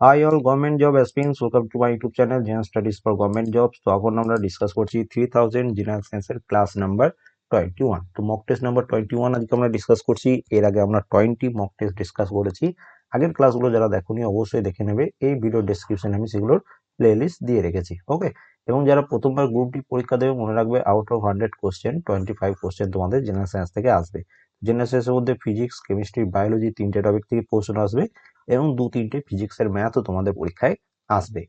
Hi all government job aspirants welcome to my YouTube channel gen studies for government jobs তো এখন আমরা discuss করছি three thousand general সায়েন্সের class number twenty one তো mock test number twenty one আজকে আমরা discuss করছি। এর আগে আমরা টোয়েন্টি মক টেস্ট ডিসকাস করেছি। আগের ক্লাসগুলো যারা দেখোনি, অবশ্যই দেখে নেবে। এই ভিডিও ডেসক্রিপশনে আমি সেগুলোর প্লে লিস্ট দিয়ে রেখেছি। ওকে এবং যারা প্রথমবার গ্রুপটি পরীক্ষা দেবে, মনে রাখবে out of hundred question twenty five question তোমাদের জেনারেল সায়েন্স থেকে আসবে। জেনারেল সায়েন্সের মধ্যে ফিজিক্স কেমিস্ট্রি বায়োলজি তিনটে টপিক থেকে প্রশ্ন আসবে এবং দু তিনটে ফিজিক্সের ম্যাথও তোমাদের পরীক্ষায় আসবে।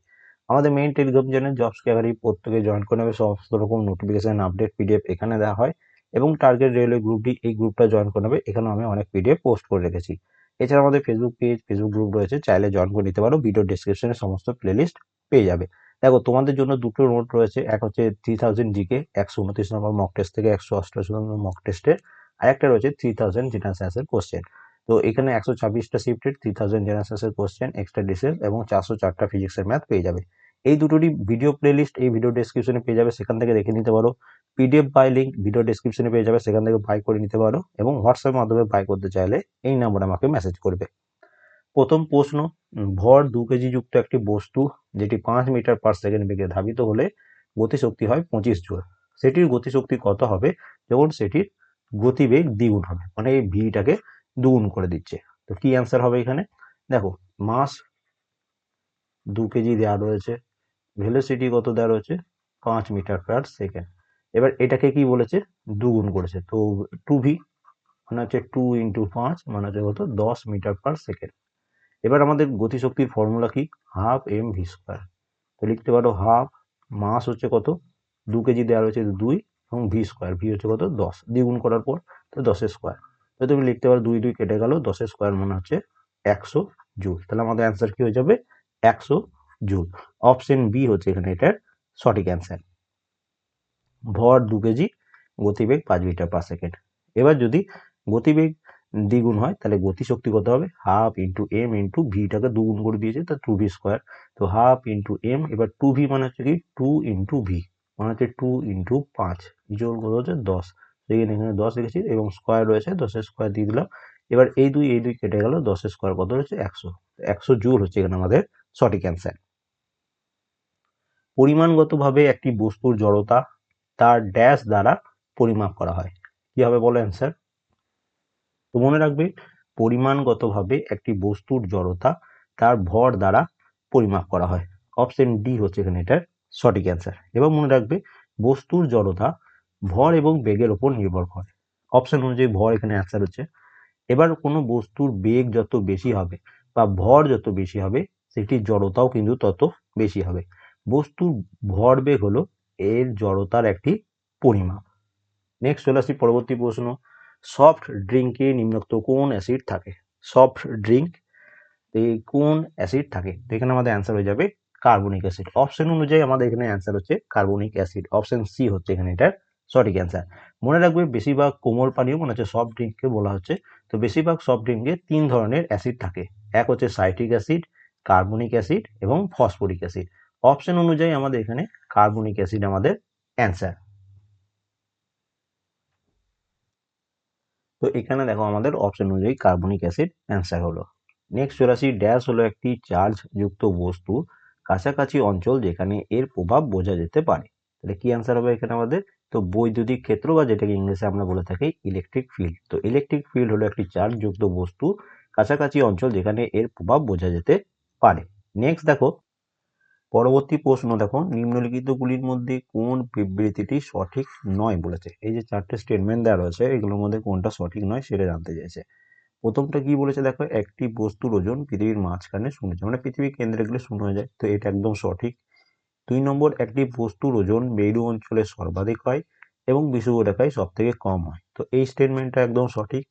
আমাদের main Telegram channel jobs category প্রত্যেকে জয়েন করে নেবে, সমস্ত রকম নোটিফিকেশান আপডেট পিডিএফ এখানে দেওয়া হয় এবং টার্গেট রেলওয়ে গ্রুপটি এই গ্রুপটা জয়েন করে নেবে এখানে আমি অনেক পিডিএফ পোস্ট করে রেখেছি। এছাড়া আমাদের ফেসবুক পেজ ফেসবুক গ্রুপ রয়েছে, চাইলে জয়েন করে নিতে পারো ভিডিও ডিসক্রিপশনে সমস্ত প্লেলিস্ট পেয়ে যাবে। দেখো, তোমাদের জন্য দুটো নোট রয়েছে, এক হচ্ছে থ্রি থাউজেন্ড জিকে একশো উনত্রিশ নম্বর মক টেস্ট থেকে একশো অষ্টআশি নম্বর মক টেস্টের আর একটা রয়েছে থ্রি থাউজেন্ড জেনারেল সায়েন্সের কোশ্চেন তো এখানে একশো ছাব্বিশটা শিফটেড থ্রি থাউজেন্ড জেনারেল সায়েন্সের কোশ্চেন এক্সট্রা ডিসেল এবং চারশো চারটা ফিজিক্সের ম্যাথ পেয়ে যাবে। এই দুটোরই ভিডিও প্লেলিস্ট এই ভিডিও ডেসক্রিপশনে পেয়ে যাবে, সেখান থেকে দেখে নিতে পারো। পিডিএফ বাই লিঙ্ক ভিডিও ডেসক্রিপশনে পেয়ে যাবে, সেখান থেকে বাই করে নিতে পারো এবং হোয়াটসঅ্যাপের মাধ্যমে বাই করতে চাইলে এই নাম্বারে আমাকে মেসেজ করবে। প্রথম প্রশ্ন, ভর দু কেজি যুক্ত একটি বস্তু যেটি পাঁচ মিটার পার সেকেন্ড বেগে ধাবিত হলে গতিশক্তি হয় পঁচিশ জোর সেটির গতিশক্তি কত হবে? যখন সেটির গতিবেগ দ্বিগুণ হবে মানে এই ভিটাকে দুগুণ করে দিচ্ছে। তো কি অ্যান্সার হবে এখানে? দেখো মাস দু কেজি দেওয়া রয়েছে ভেলোসিটি কত দেওয়া রয়েছে? পাঁচ মিটার পার সেকেন্ড এবার এটাকে কি বলেছে? দুগুণ করেছে। তো টু ভি মানে হচ্ছে টু ইন্টু পাঁচ মানে হচ্ছে কত? দশ মিটার পার সেকেন্ড এবার আমাদের গতিশক্তির ফর্মুলা কি? হাফ এম ভি স্কোয়ার তো লিখতে পারো হাফ মাস হচ্ছে কত? দু কেজি দেওয়া রয়েছে, দুই। এবং ভি স্কোয়ার ভি হচ্ছে কত? দশ। দ্বিগুণ করার পর, তো দশের স্কোয়ার তো তুমি লিখতে পারো দুই দুই কেটে গেল, দশের স্কোয়ার মনে হচ্ছে একশো জুল। তাহলে আমাদের অ্যান্সার কি হয়ে যাবে? একশো জুল। অপশন বি হচ্ছে এখানে এটার সঠিক অ্যান্সার ভর দু কেজি গতিবেগ পাঁচ মিটার পার সেকেন্ড এবার যদি গতিবেগ দ্বিগুণ হয়, তাহলে গতিশক্তি কত হবে? হাফ ইন্টু এম ইন্টু ভিটাকে দুগুণ করে দিয়েছে, তা টু ভি স্কোয়ার তো হাফ ইন্টু এম এবার টু ভি মানে হচ্ছে কি? টু ইন্টু ভি মানে হচ্ছে টু ইন্টু পাঁচ। জোর কত হচ্ছে? দশ। সেখানে এখানে দশ লিখেছি এবং স্কোয়ার রয়েছে, দশের স্কোয়ার দিয়ে দিলাম। এবার এই দুই এই দুই কেটে গেল, দশের স্কোয়ার কত হচ্ছে? একশো। একশো জুল হচ্ছে এখানে আমাদের সঠিক অ্যান্সার পরিমাণগতভাবে একটি বস্তুর জড়তা তার ড্যাশ দ্বারা পরিমাপ করা হয়। কি হবে বলো অ্যান্সার তো মনে রাখবে, পরিমাণগতভাবে একটি বস্তুর জড়তা তার ভর দ্বারা পরিমাপ করা হয়। অপশন ডি হচ্ছে এখানে এটার সঠিক অ্যান্সার এবার মনে রাখবে, বস্তুর জড়তা ভর এবং বেগের ওপর নির্ভর করে। অপশন অনুযায়ী ভর এখানে অ্যান্সার হচ্ছে। এবার কোনো বস্তুর বেগ যত বেশি হবে বা ভর যত বেশি হবে, সেটির জড়তাও কিন্তু তত বেশি হবে। বস্তুর ভর বেগ হলো এর জড়তার একটি পরিমাপ। নেক্সট চলে আসি পরবর্তী প্রশ্ন। সফট ড্রিঙ্কে নিম্নোক্ত কোন অ্যাসিড থাকে? সফট ড্রিঙ্ক কোন অ্যাসিড থাকে? এখানে আমাদের অ্যান্সার হয়ে যাবে কার্বনিক অ্যাসিড অপশন অনুযায়ী আমাদের এখানে অ্যান্সার হচ্ছে কার্বনিক অ্যাসিড অপশন সি হচ্ছে এখানে এটার সঠিক অ্যান্সার মনে রাখবে বেশিরভাগ কোমল পানীয় মনে হচ্ছে সফট ড্রিঙ্ককে বলা হচ্ছে। তো বেশিরভাগ সফট ড্রিঙ্কে তিন ধরনের অ্যাসিড থাকে। এক হচ্ছে সাইট্রিক অ্যাসিড কার্বনিক অ্যাসিড এবং ফসফরিক অ্যাসিড অপশন অনুযায়ী আমাদের এখানে কার্বনিক অ্যাসিড আমাদের অ্যান্সার তো এখানে দেখো আমাদের অপশন অনুযায়ী কার্বনিক অ্যাসিড অ্যান্সার হলো। নেক্সট আসি ড্যাশ হলো একটি চার্জ যুক্ত বস্তু, কাছাকাছি অঞ্চল যেখানে এর প্রভাব বোঝা যেতে পারে। তাহলে কি অ্যান্সার হবে এখানে আমাদের? তো বৈদ্যুতিক ক্ষেত্র বা যেটাকে ইংলিশে আমরা বলে থাকি ইলেকট্রিক ফিল্ড তো ইলেকট্রিক ফিল্ড হলো একটি চার্জ যুক্ত বস্তু কাছাকাছি অঞ্চল যেখানে এর প্রভাব বোঝা যেতে পারে। নেক্সট দেখো, পরবর্তী প্রশ্ন দেখো, নিম্নলিখিতগুলির মধ্যে কোন বিবৃতিটি সঠিক নয় বলেছে। এই যে চারটে স্টেটমেন্ট দেওয়া রয়েছে, এগুলোর মধ্যে কোনটা সঠিক নয় সেটা জানতে চাইছে। প্রথমটা কি বলেছে দেখো, একটি বস্তুর ওজন পৃথিবীর মাঝখানে শূন্য মানে পৃথিবীর কেন্দ্রে গেলে শূন্য হয়ে যায়। তো এটা একদম সঠিক দুই নম্বর, একটি বস্তুর ওজন মেরু অঞ্চলে সর্বাধিক হয় এবং বিষুবরেখায় সব থেকে কম হয়। তো এই স্টেটমেন্টটা একদম সঠিক।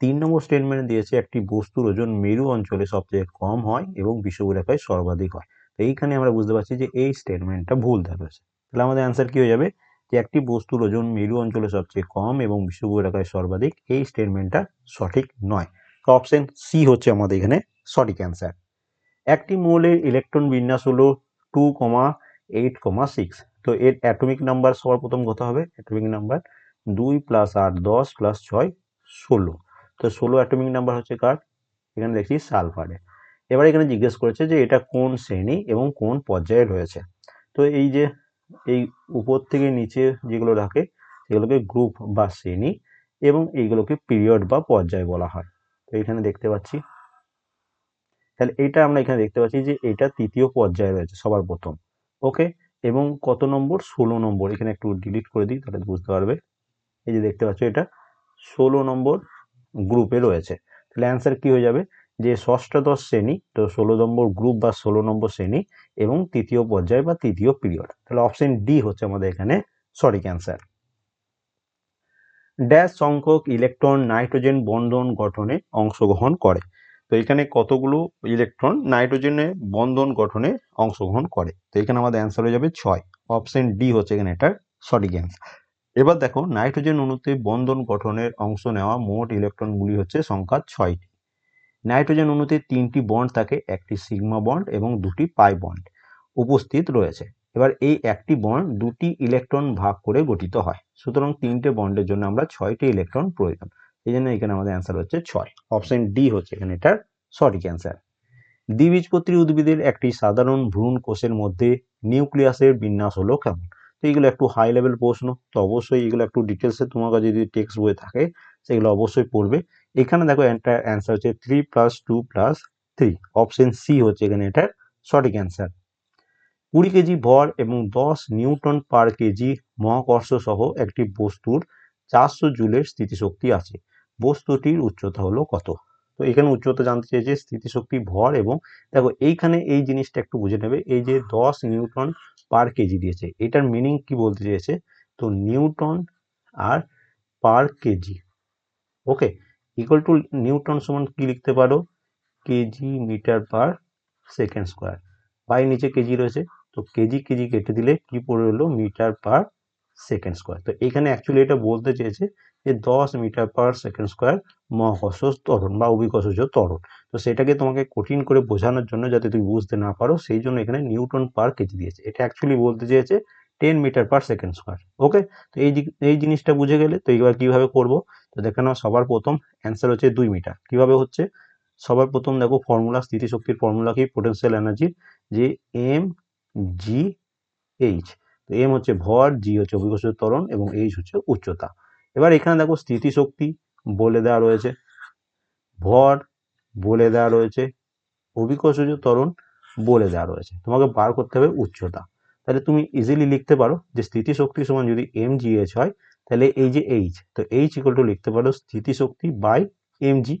তিন নম্বর স্টেটমেন্ট দিয়েছে, একটি বস্তুর ওজন মেরু অঞ্চলে সবথেকে কম হয় এবং বিষুবরেখায় সর্বাধিক হয়। তো এইখানে আমরা বুঝতে পারছি যে এই স্টেটমেন্টটা ভুল রয়েছে তাহলে আমাদের অ্যান্সার কী হয়ে যাবে? যে একটি বস্তুর ওজন মেরু অঞ্চলে সবচেয়ে কম এবং বিষুবরেখায় সর্বাধিক, এই স্টেটমেন্টটা সঠিক নয়। তো অপশন সি হচ্ছে আমাদের এখানে সঠিক অ্যান্সার একটি মৌলের ইলেকট্রন বিন্যাস হলো two comma eight comma six তো এর অ্যাটমিক নাম্বার সবার প্রথম কত হবে অ্যাটমিক নাম্বার দুই প্লাস আট, দশ প্লাস ছয়, ষোলো। তো ষোলো অ্যাটমিক নাম্বার হচ্ছে কার? এখানে দেখছি সালফারে এবার এখানে জিজ্ঞেস করেছে যে এটা কোন শ্রেণি এবং কোন পর্যায়ে রয়েছে। তো এই যে, এই উপর থেকে নিচে যেগুলো রাখে সেগুলোকে গ্রুপ বা শ্রেণি এবং এইগুলোকে পিরিয়ড বা পর্যায় বলা হয়। তো এখানে দেখতে পাচ্ছি। তাহলে এটা আমরা এখানে দেখতে পাচ্ছি যে এটা তৃতীয় পর্যায়ে রয়েছে সবার প্রথম। ওকে? এবং কত নম্বর? ষোলো নম্বর। এখানে একটু ডিলিট করে দিই, তাহলে বুঝতে পারবে। এই যে দেখতে পাচ্ছ এটা, ষোলো নম্বর গ্রুপে রয়েছে। তাহলে অ্যান্সার কী হয়ে যাবে? যে ষষ্ঠদশ শ্রেণি, তো ষোলো নম্বর গ্রুপ বা ষোলো নম্বর শ্রেণি এবং তৃতীয় পর্যায় বা তৃতীয় পিরিয়ড তাহলে অপশন ডি হচ্ছে আমাদের এখানে সঠিক অ্যান্সার ড্যাশ সংখ্যক ইলেকট্রন নাইট্রোজেন বন্ধন গঠনে অংশগ্রহণ করে। তো এখানে কতগুলো ইলেকট্রন নাইট্রোজেনে বন্ধন গঠনে অংশগ্রহণ করে? তো এখানে আমাদের অ্যান্সার হয়ে যাবে ছয়। অপশন ডি হচ্ছে এখানে এটার সঠিক অ্যান্সার এবার দেখো নাইট্রোজেন অণুতে বন্ধন গঠনের অংশ নেওয়া মোট ইলেকট্রনগুলি হচ্ছে সংখ্যা ছয়টি। নাইট্রোজেন অণুতে তিনটি বন্ড থাকে, একটি সিগমা বন্ড এবং দুটি পাই বন্ড উপস্থিত রয়েছে। এবার এই একটি বন্ড দুটি ইলেকট্রন ভাগ করে গঠিত হয়। সুতরাং তিনটে বন্ডের জন্য আমরা ছয়টি ইলেকট্রন প্রয়োজন। এই জন্য এখানে আমাদের অ্যান্সার হচ্ছে ছয়। অপশন ডি হচ্ছে এখানে এটার সঠিক অ্যান্সার দ্বিবীজপত্রী উদ্ভিদের একটি সাধারণ ভ্রূণ কোষের মধ্যে নিউক্লিয়াসের বিন্যাস হলো কেমন? তো এইগুলো একটু হাই লেভেল প্রশ্ন, তো অবশ্যই এগুলো একটু ডিটেলসে তোমার কাছে যদি টেক্সট বই থাকে, সেগুলো অবশ্যই পড়বে। এখানে দেখো অ্যান্সার হচ্ছে three plus two plus three option C হচ্ছে এখানে এটার সঠিক অ্যান্সার কুড়ি কেজি ভর এবং দশ নিউটন পার কেজি মহাকর্ষ সহ একটি বস্তুর চারশো জুলের স্থিতিশক্তি আছে। বস্তুটির উচ্চতা হলো কত? তো এখানে উচ্চতা জানতে চেয়েছে স্থিতিশক্তি ভর এবং দেখো এইখানে এই জিনিসটা একটু বুঝে নেবে। এই যে দশ নিউটন পার কেজি দিয়েছে, এটার মিনিং কি বলতে চেয়েছে? তো newton R per KG, okay? Equal to newton সমান কি লিখতে পারো? KG metre per second square. By নিচে কেজি রয়েছে, তো কেজি কেজি কেটে দিলে কি পড়ে হলো মিটার পার সেকেন্ড স্কোয়ার। তো এখানে অ্যাকচুয়ালি এটা বলতে চেয়েছে যে দশ মিটার পার সেকেন্ড স্কোয়ার মহাকর্ষ ত্বরণ বা অভিকর্ষজ ত্বরণ। তো সেটাকে তোমাকে কঠিন করে বোঝানোর জন্য যাতে তুমি বুঝতে না পারো, সেই জন্য এখানে নিউটন পার কেজি দিয়েছে। এটা অ্যাকচুয়ালি বলতে চেয়েছে ten metre per second square okay তো এই এই জিনিসটা বুঝে গেলে, তো এবার কীভাবে করব? তো দেখে নাও, সবার প্রথম অ্যান্সার হচ্ছে দুই মিটার কীভাবে হচ্ছে? সবার প্রথম দেখো ফর্মুলা স্থিতিশক্তির ফর্মুলা কি? পোটেনশিয়াল এনার্জি যে এম জি এইচ তো এম হচ্ছে ভর জি হচ্ছে অভিকর্ষ ত্বরণ এবং এইচ হচ্ছে উচ্চতা। এবার এখানে দেখো স্থিতিশক্তি বলে দেওয়া রয়েছে, ভর বলে দেওয়া রয়েছে, অভিকর্ষজ ত্বরণ বলে দেওয়া রয়েছে। তোমাকে বার করতে হবে উচ্চতা। তাহলে তুমি ইজিলি লিখতে পারো যে স্থিতিশক্তি সমান যদি এম জি এইচ হয়, তাহলে এই যে এইচ তো এইচ ইকুয়াল টু লিখতে পারো স্থিতিশক্তি বাই এম জি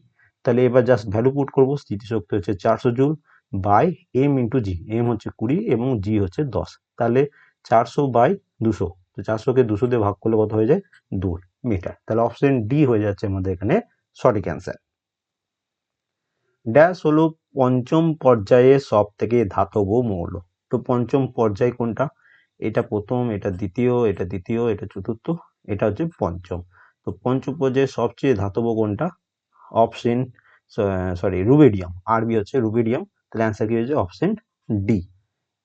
তাহলে এবার জাস্ট ভ্যালু পুট করব স্থিতিশক্তি হচ্ছে চারশো joule by M into G M হচ্ছে কুড়ি এবং জি হচ্ছে দশ। তাহলে চারশো বাই দুশো, তো চারশোকে দুশো দিয়ে ভাগ করলে কত হয়ে যায়? দুই। মিটার। তাহলে অপশন ডি হয়ে যাচ্ছে আমাদের এখানে সঠিক অ্যান্সার ড্যাশ হলো পঞ্চম পর্যায়ে সব থেকে ধাতব মৌল। তো পঞ্চম পর্যায় কোনটা? এটা প্রথম, এটা দ্বিতীয় এটা দ্বিতীয়, এটা চতুর্থ, এটা হচ্ছে পঞ্চম। তো পঞ্চম পর্যায়ে সবচেয়ে ধাতব কোনটা? অপশন সরি রুবেডিয়াম আরবি হচ্ছে রুবেডিয়াম তাহলে অ্যান্সার কি হচ্ছে অপশন ডি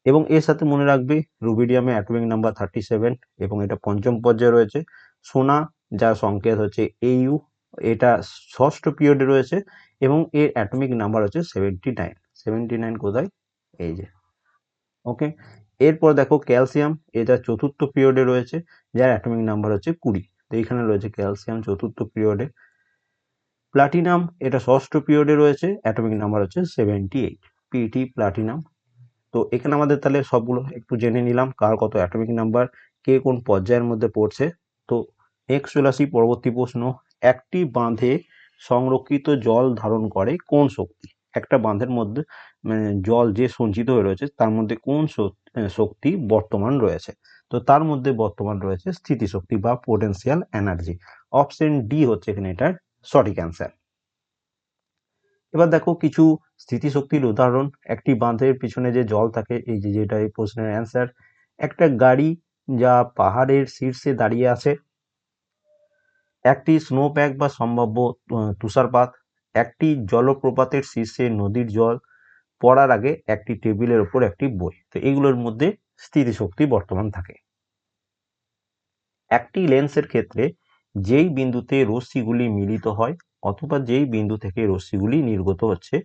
এবং এর সাথে মনে রাখবে রুবিডিয়ামে অ্যাটমিক নাম্বার থার্টি সেভেন এবং এটা পঞ্চম পর্যায়ে রয়েছে। সোনা যার সংকেত হচ্ছে এইউ এটা ষষ্ঠ পিরিয়ডে রয়েছে এবং এর অ্যাটমিক নাম্বার হচ্ছে সেভেন্টি নাইন সেভেন্টি নাইন কোথায়? এই যে। ওকে এরপর দেখো ক্যালসিয়াম এটা চতুর্থ পিরিয়ডে রয়েছে, যার অ্যাটমিক নাম্বার হচ্ছে কুড়ি। তো এখানে রয়েছে ক্যালসিয়াম চতুর্থ পিরিয়ডে প্লাটিনাম এটা ষষ্ঠ পিরিয়ডে রয়েছে অ্যাটমিক নাম্বার হচ্ছে সেভেন্টি এইট পিটি প্লাটিনাম তো এখানে আমাদের তাহলে সবগুলো একটু জেনে নিলাম, কার কত অ্যাটমিক নাম্বার কে কোন পর্যায়ের মধ্যে পড়ছে। তো চলে পরবর্তী প্রশ্ন, একটি বাঁধে সংরক্ষিত জল ধারণ করে কোন শক্তি? একটা বাঁধের মধ্যে মানে জল যে সঞ্চিত হয়ে রয়েছে, তার মধ্যে কোন শক- শক্তি বর্তমান রয়েছে? তো তার মধ্যে বর্তমান রয়েছে স্থিতিশক্তি বা পোটেনশিয়াল এনার্জি অপশন ডি হচ্ছে এখানে এটার সঠিক অ্যান্সার এবার দেখো কিছু স্থিতিশক্তির উদাহরণ। একটি বাঁধের পিছনে যে জল থাকে, এই যে যেটা এই প্রশ্নের অ্যান্সার একটা গাড়ি যা পাহাড়ের শীর্ষে দাঁড়িয়ে আছে একটি স্নোপ্যাক বা সম্ভাব্য তুষারপাত, একটি জলপ্রপাতের শীর্ষে নদীর জল পড়ার আগে একটি টেবিলের ওপর একটি বই। তো এগুলোর মধ্যে স্থিতিশক্তি বর্তমান থাকে। একটি লেন্সের ক্ষেত্রে যেই বিন্দুতে রশ্মিগুলি মিলিত হয় অথবা যেই বিন্দু থেকে রশ্মিগুলি নির্গত হচ্ছে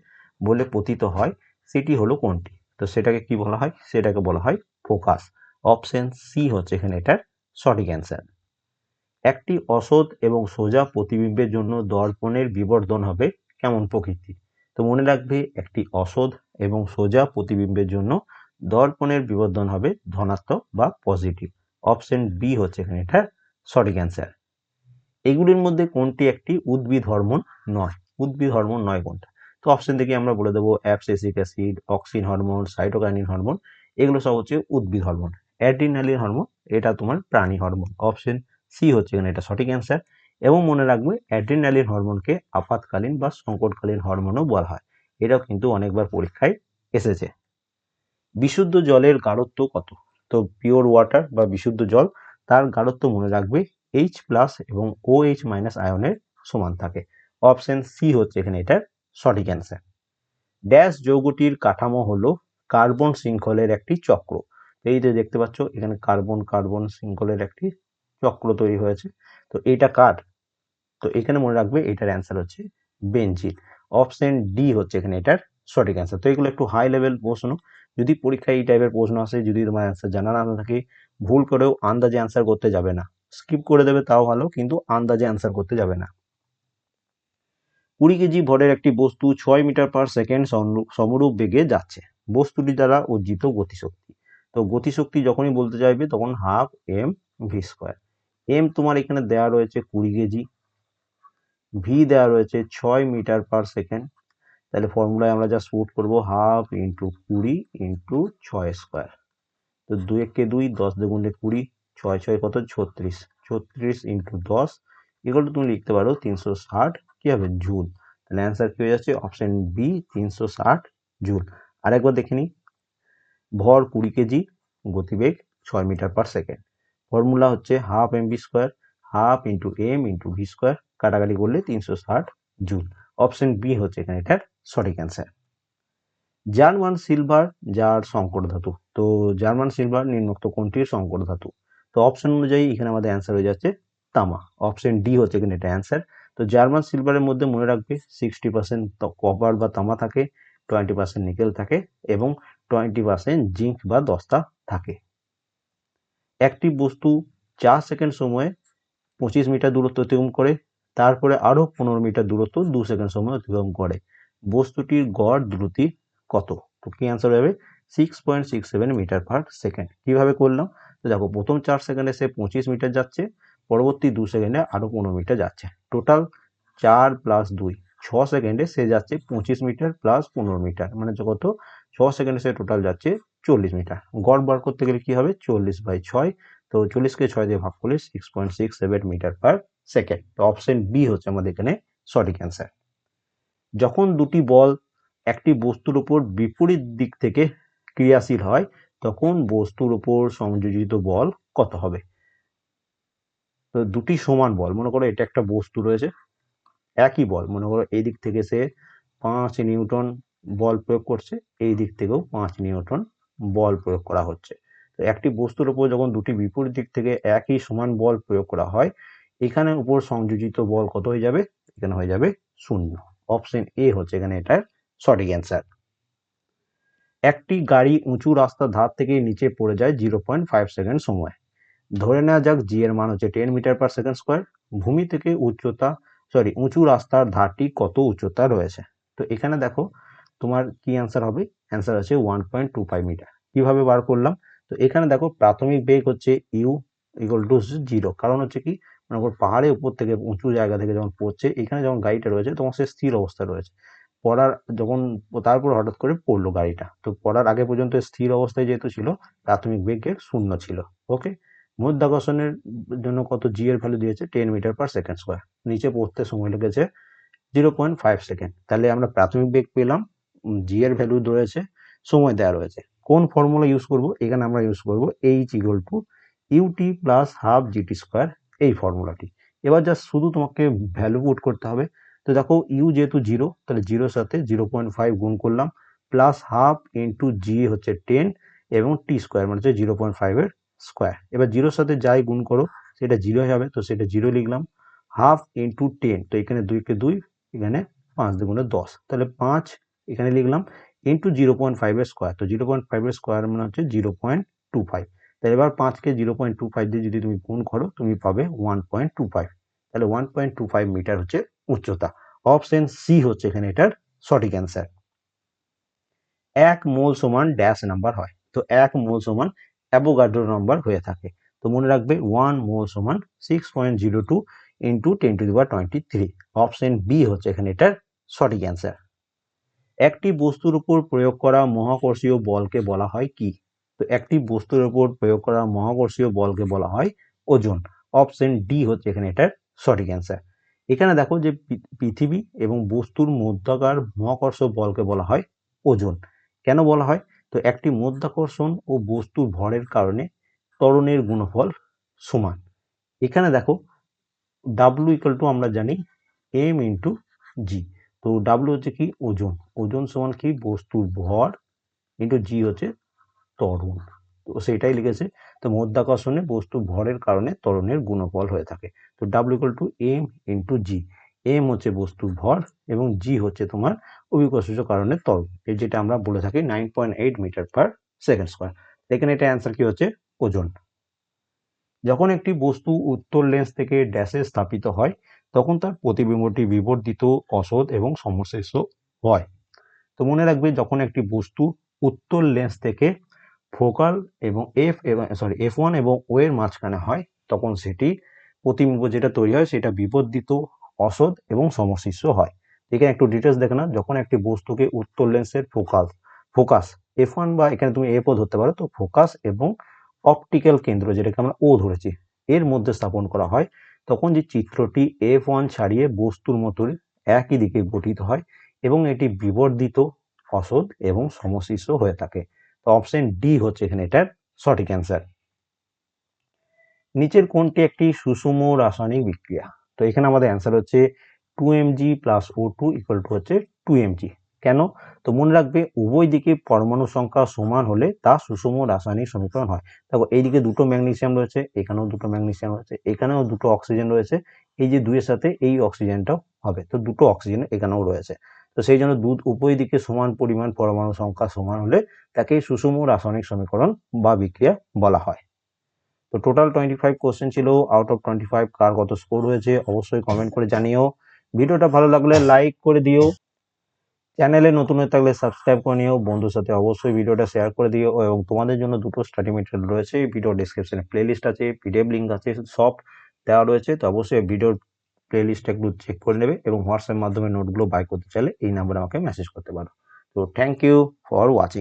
বলে পতিত হয়, সেটি হলো কোনটি? তো সেটাকে কি বলা হয়? সেটাকে বলা হয় ফোকাস। অপশন সি হচ্ছে এখানে এটার সঠিক অ্যান্সার। একটি অসৎ এবং সোজা প্রতিবিম্বের জন্য দর্পণের বিবর্ধন হবে কেমন প্রকৃতির? তো মনে রাখবে, একটি অসৎ এবং সোজা প্রতিবিম্বের জন্য দর্পণের বিবর্ধন হবে ধনাত্মক বা পজিটিভ। অপশন বি হচ্ছে এখানে এটা সঠিক অ্যান্সার এগুলির মধ্যে কোনটি একটি উদ্ভিদ হরমোন নয়? উদ্ভিদ হরমোন নয় কোনটা? তো অপশন থেকে আমরা বলে দেবো abscisic acid auxin hormone cytokinin hormone এগুলো সব হচ্ছে উদ্ভিদ হরমোন। অ্যাড্রিনালিন হরমোন এটা তোমার প্রাণী হরমোন। অপশন সি হচ্ছে এখানে এটা সঠিক অ্যান্সার এবং মনে রাখবে অ্যাড্রিনালিন হরমোনকে আপাতকালীন বা সংকটকালীন হরমোনও বলা হয়। এটাও কিন্তু অনেকবার পরীক্ষায় এসেছে। বিশুদ্ধ জলের গাঢ়ত্ব কত? তো পিওর ওয়াটার বা বিশুদ্ধ জল, তার গাঢ়ত্ব মনে রাখবে এইচ প্লাস এবং ও এইচ মাইনাস আয়নের সমান থাকে। অপশন সি হচ্ছে এখানে এটার সঠিক অ্যান্সার ড্যাশ যৌগটির কাঠামো হলো কার্বন শৃঙ্খলের একটি চক্র। এই যে দেখতে পাচ্ছ, এখানে কার্বন কার্বন শৃঙ্খলের একটি চক্র তৈরি হয়েছে। তো এটা কার? তো এখানে মনে রাখবে এটার অ্যান্সার হচ্ছে বেঞ্জিন অপশন ডি হচ্ছে এখানে এটার সঠিক অ্যান্সার তো এগুলো একটু হাই লেভেল প্রশ্ন। যদি পরীক্ষায় এই টাইপের প্রশ্ন আসে, যদি তোমার অ্যান্সার জানা না থাকে, ভুল করেও আন্দাজে অ্যান্সার করতে যাবে না। স্কিপ করে দেবে, তাও ভালো, কিন্তু আন্দাজে অ্যান্সার করতে যাবে না। কুড়ি কেজি ভরের একটি বস্তু ছয় মিটার পার সেকেন্ড সমরূপ বেগে যাচ্ছে। বস্তুটি দ্বারা অর্জিত গতিশক্তি। তো গতিশক্তি যখনই বলতে চাইবে, তখন half M V square M তোমার এখানে দেওয়া রয়েছে কুড়ি কেজি ভি দেওয়া রয়েছে ছয় মিটার পার সেকেন্ড। তাহলে ফর্মুলায় আমরা যা পুট করব হাফ ইন্টু কুড়ি ইন্টু ছয় স্কোয়ার তো দুই একে দুই, দশ দুগুণে কুড়ি, ছয় ছয় কত? ছত্রিশ। ছত্রিশ ইন্টু দশ এগুলো তুমি লিখতে পারো তিনশো ষাট, কী হবে? জুল। তাহলে অ্যান্সার কী হয়ে যাচ্ছে? অপশন বি তিনশো ষাট জুল। আরেকবার দেখে নিই। ভর কুড়ি কেজি, গতিবেগ ছয় মিটার পার সেকেন্ড। ফর্মুলা হচ্ছে half M B square, half into M into V square, কাটাকাটি করলে তিনশো ষাট জুল। অপশন বি হচ্ছে এখানে এটার সঠিক অ্যান্সার জার্মান সিলভার, যার সংকট ধাতু। তো জার্মান সিলভার নিম্নোক্ত কোনটির সংকট ধাতু? তো অপশন অনুযায়ী এখানে আমাদের অ্যান্সার হয়ে যাচ্ছে তামা। অপশন ডি হচ্ছে এখানে এটা অ্যান্সার তো জার্মান সিলভারের মধ্যে মনে রাখবে সিক্সটি পার্সেন্ট কপার বা তামা থাকে টোয়েন্টি পার্সেন্ট নিকেল থাকে এবং টোয়েন্টি পার্সেন্ট জিঙ্ক বা দস্তা থাকে। একটি বস্তু চার সেকেন্ড সময়ে পঁচিশ মিটার দূরত্ব অতিক্রম করে, তারপরে আরও পনেরো মিটার দূরত্ব দু সেকেন্ড সময় অতিক্রম করে। বস্তুটির গড় দ্রুতি কত? তো কি অ্যান্সার হবে? Six point six seven metre per second কীভাবে করলাম? তো দেখো, প্রথম চার সেকেন্ডে সে পঁচিশ মিটার যাচ্ছে, পরবর্তী দু সেকেন্ডে আরও পনেরো মিটার যাচ্ছে। টোটাল চার প্লাস দুই, ছ সেকেন্ডে সে যাচ্ছে পঁচিশ মিটার প্লাস পনেরো মিটার। মানে কত? ছ সেকেন্ডে সে টোটাল যাচ্ছে চল্লিশ মিটার। গড় বার করতে গেলে কি হবে? চল্লিশ বাই ছয়। তো চল্লিশকে ছয় দিয়ে ভাগ করলে six point six seven metre per second. তো অপশন বি হচ্ছে আমাদের এখানে সঠিক অ্যান্সার। যখন দুটি বল একটি বস্তুর উপর বিপরীত দিক থেকে ক্রিয়াশীল হয়, তখন বস্তুর উপর সংযোজিত বল কত হবে? তো দুটি সমান বল। মনে করো এটা একটা বস্তু রয়েছে, একই বল। মনে করো এই দিক থেকে সে পাঁচ নিউটন বল প্রয়োগ করছে, এই দিক থেকেও পাঁচ নিউটন বল প্রয়োগ করা হচ্ছে। তো একটি বস্তুর উপর যখন দুটি বিপরীত দিক থেকে একই সমান বল প্রয়োগ করা হয়, এখানে উপর সংযোজিত বল কত হয়ে যাবে? এখানে হয়ে যাবে শূন্য। অপশন এ হচ্ছে এখানে এটার সঠিক অ্যান্সার একটি গাড়ি উঁচু রাস্তার ধার থেকে নিচে পড়ে যায় জিরো পয়েন্ট ফাইভ সেকেন্ড সময়। ধরে নেওয়া যাক জি এর মান হচ্ছে ten metre per second square ভূমি থেকে উচ্চতা সরি উঁচু রাস্তার ধারটি কত উচ্চতা রয়েছে? তো এখানে দেখো তোমার কি অ্যান্সার হবে? অ্যান্সার আছে one point two five metre কীভাবে বার করলাম? তো এখানে দেখো প্রাথমিক বেগ হচ্ছে ইউ ইকুয়াল টু জিরো কারণ হচ্ছে কি? মানে ওপর পাহাড়ের উপর থেকে উঁচু জায়গা থেকে যখন পড়ছে, এখানে যখন গাড়িটা রয়েছে, তখন সে স্থির অবস্থায় রয়েছে। পড়ার যখন, তারপর হঠাৎ করে পড়ল গাড়িটা। তো পড়ার আগে পর্যন্ত স্থির অবস্থায় যেহেতু ছিল, প্রাথমিক বেগের শূন্য ছিল। ওকে মধ্যাকর্ষণের জন্য কত জি এর ভ্যালু দিয়েছে? Ten metre per second square নিচে পড়তে সময় লেগেছে জিরো পয়েন্ট ফাইভ সেকেন্ড তাহলে আমরা প্রাথমিক বেগ পেলাম। জি এর ভ্যালু রয়েছে, সময় দেওয়া রয়েছে। কোন ফর্মুলা ইউজ করব? এখানে আমরা ইউজ করব H equal to UT plus half GT square এই ফর্মুলাটি এবার জাস্ট শুধু তোমাকে ভ্যালু পুট করতে হবে। তো দেখো ইউ যেহেতু জিরো তাহলে জিরোর সাথে জিরো পয়েন্ট ফাইভ গুণ করলাম প্লাস হাফ ইন্টু জি হচ্ছে টেন এবং টি স্কোয়ার মানে হচ্ছে জিরো পয়েন্ট ফাইভের স্কোয়ার এবার জিরোর সাথে যাই গুণ করো, সেটা জিরো হবে তো সেটা জিরো লিখলাম হাফ ইন্টু টেন তো এখানে দুইকে দুই, এখানে পাঁচ দুগুণে দশ। তাহলে পাঁচ এখানে লিখলাম ইন্টু জিরো পয়েন্ট ফাইভের স্কোয়ার তো জিরো পয়েন্ট ফাইভের স্কোয়ার মানে হচ্ছে জিরো পয়েন্ট টু ফাইভ তাহলে এবার পাঁচকে জিরো পয়েন্ট টু ফাইভ দিয়ে যদি তুমি গুণ করো, তুমি পাবে ওয়ান পয়েন্ট টু ফাইভ তাহলে one point two five metre হচ্ছে উচ্চতা। অপশন সি হচ্ছে এখানে এটার সঠিক অ্যান্সার এক মোল সমান ড্যাশ নাম্বার হয়, তো এক মোল সমান অ্যাভোগাড্রো নাম্বার হয়ে থাকে। তো মনে রাখবে ওয়ান মোল সমান six point zero two into ten to the power twenty three option B হচ্ছে এখানে এটার সঠিক অ্যান্সার একটি বস্তুর উপর প্রয়োগ করা মহাকর্ষীয় বলকে বলা হয় কি? তো একটি বস্তুর উপর প্রয়োগ করা মহাকর্ষীয় বলকে বলা হয় ওজন। অপশন ডি হচ্ছে এখানে এটার সঠিক অ্যান্সার এখানে দেখো যে পৃথিবী এবং বস্তুর মধ্যাকার মহাকর্ষ বলকে বলা হয় ওজন। কেন বলা হয়? তো একটি মধ্যাকর্ষণ ও বস্তুর ভরের কারণে ত্বরণের গুণফল সমান। এখানে দেখো ডাব্লু ইকাল টু আমরা জানি এম ইন্টু জি তো ডাব্লু হচ্ছে কি? ওজন। ওজন সমান কি? বস্তুর ভর ইন্টু জি হচ্ছে ত্বরণ। তো সেটাই লিখেছে। তো মধ্যাকর্ষণে বস্তু ভরের কারণে ত্বরণের গুণফল হয়ে থাকে। তো W equal to M into G M হচ্ছে বস্তুর ভর এবং জি হচ্ছে তোমার অভিকর্ষজ কারণে ত্বরণ। এই যেটা আমরা বলে থাকি nine point eight metre per second square এখানে এটা অ্যান্সার কি হচ্ছে? ওজন। যখন একটি বস্তু উত্তর লেন্স থেকে ড্যাশে স্থাপিত হয় তখন তার প্রতিবিম্বটি বিবর্ধিত অসৎ এবং সমশেষ হয়। তো মনে রাখবে যখন একটি বস্তু উত্তর লেন্স থেকে ফোকাল এবং এফ এবং সরি এফ ওয়ান এবং ও এর মাঝখানে হয়, তখন সেটি প্রতিবিম্ব যেটা তৈরি হয় সেটা বিবর্ধিত অসৎ এবং সমশিষ্য হয়। এখানে একটু ডিটেলস দেখে না যখন একটি বস্তুকে উত্তর লেন্সের ফোকাল, ফোকাস, এফ ওয়ান বা এখানে তুমি এফও ধরতে পারো, তো ফোকাস এবং অপটিক্যাল কেন্দ্র যেটাকে আমরা ও ধরেছি, এর মধ্যে স্থাপন করা হয়। তখন যে চিত্রটি এফ ওয়ান ছাড়িয়ে বস্তুর মতোই একই দিকে গঠিত হয় এবং এটি বিবর্ধিত অসৎ এবং সমশিষ্য হয়ে থাকে। তো অপশন ডি হচ্ছে এখানে এটার সঠিক অ্যান্সার নিচের কোনটি একটি সুষম রাসায়নিক বিক্রিয়া। তো এখানে আমাদের অ্যান্সার হচ্ছে two MG plus O two equal to হচ্ছে টু এমজি কেন? তো মনে রাখবে উভয় দিকে পরমাণু সংখ্যা সমান হলে তা সুষম রাসায়নিক সমীকরণ হয়। দেখো, এইদিকে দুটো ম্যাগনেসিয়াম রয়েছে, এখানেও দুটো ম্যাগনেসিয়াম রয়েছে, এখানেও দুটো অক্সিজেন রয়েছে, এই যে দুইয়ের সাথে এই অক্সিজেনটাও হবে, তো দুটো অক্সিজেন এখানেও রয়েছে। তো সেই জন্য দুধ উভয় দিকে সমান পরিমাণ পরমাণু সংখ্যা সমান হলে তাকে সুষম রাসায়নিক সমীকরণ বা বিক্রিয়া বলা হয়। তো টোটাল টোয়েন্টি ফাইভ কোশ্চেন ছিল আউট অফ টোয়েন্টি ফাইভ কার কত স্কোর হয়েছে, অবশ্যই কমেন্ট করে জানিও। ভিডিওটা ভালো লাগলে লাইক করে দিও। চ্যানেলে নতুন হয়ে থাকলে সাবস্ক্রাইব করে নিও। বন্ধুর সাথে অবশ্যই ভিডিওটা শেয়ার করে দিও এবং তোমাদের জন্য দুটো স্টাডি মেটেরিয়াল রয়েছে। ভিডিও ডিসক্রিপশনে প্লেলিস্ট আছে পিডিএফ লিঙ্ক আছে, সব দেওয়া রয়েছে। তো অবশ্যই ভিডিওর প্লেলিস্টটা একটু চেক করে নেবে এবং হোয়াটসঅ্যাপ মাধ্যমে নোটগুলো বাই করতে চাইলে এই নাম্বারে আমাকে মেসেজ করতে পারো। তো থ্যাংক ইউ ফর ওয়াচিং